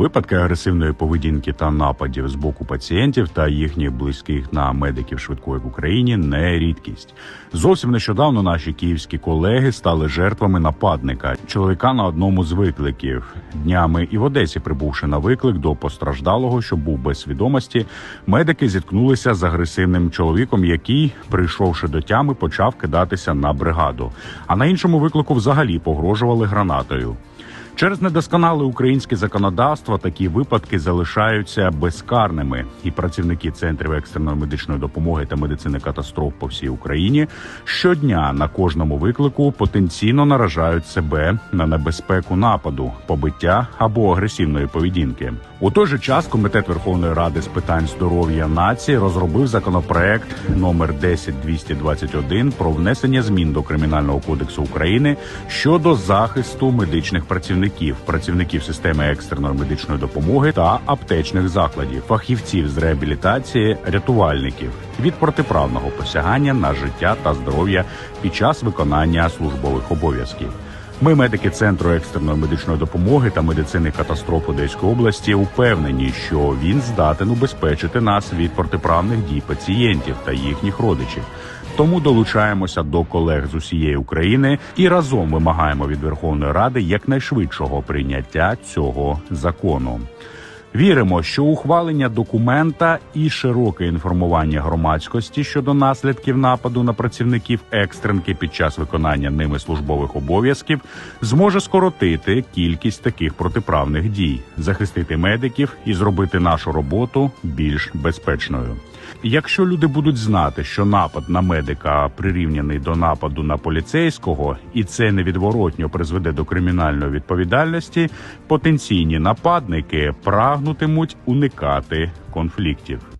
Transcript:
Випадки агресивної поведінки та нападів з боку пацієнтів та їхніх близьких на медиків швидкої в Україні не рідкість. Зовсім нещодавно наші київські колеги стали жертвами нападника чоловіка на одному з викликів. Днями і в Одесі, прибувши на виклик до постраждалого, що був без свідомості, медики зіткнулися з агресивним чоловіком, який, прийшовши до тями, почав кидатися на бригаду. А на іншому виклику взагалі погрожували гранатою. Через недосконале українське законодавство такі випадки залишаються безкарними, і працівники центрів екстреної медичної допомоги та медицини катастроф по всій Україні щодня на кожному виклику потенційно наражають себе на небезпеку нападу, побиття або агресивної поведінки. У той же час комітет Верховної Ради з питань здоров'я нації розробив законопроект номер 10221 про внесення змін до кримінального кодексу України щодо захисту медичних працівників, працівників системи екстреної медичної допомоги та аптечних закладів, фахівців з реабілітації, рятувальників від протиправного посягання на життя та здоров'я під час виконання службових обов'язків. Ми, медики центру екстреної медичної допомоги та медицини катастроф Одеської області, упевнені, що він здатен убезпечити нас від протиправних дій пацієнтів та їхніх родичів. Тому долучаємося до колег з усієї України і разом вимагаємо від Верховної Ради якнайшвидшого прийняття цього закону. Віримо, що ухвалення документа і широке інформування громадськості щодо наслідків нападу на працівників екстренки під час виконання ними службових обов'язків зможе скоротити кількість таких протиправних дій, захистити медиків і зробити нашу роботу більш безпечною. Якщо люди будуть знати, що напад на медика прирівняний до нападу на поліцейського, і це невідворотньо призведе до кримінальної відповідальності, потенційні нападники прагнутимуть уникати конфліктів.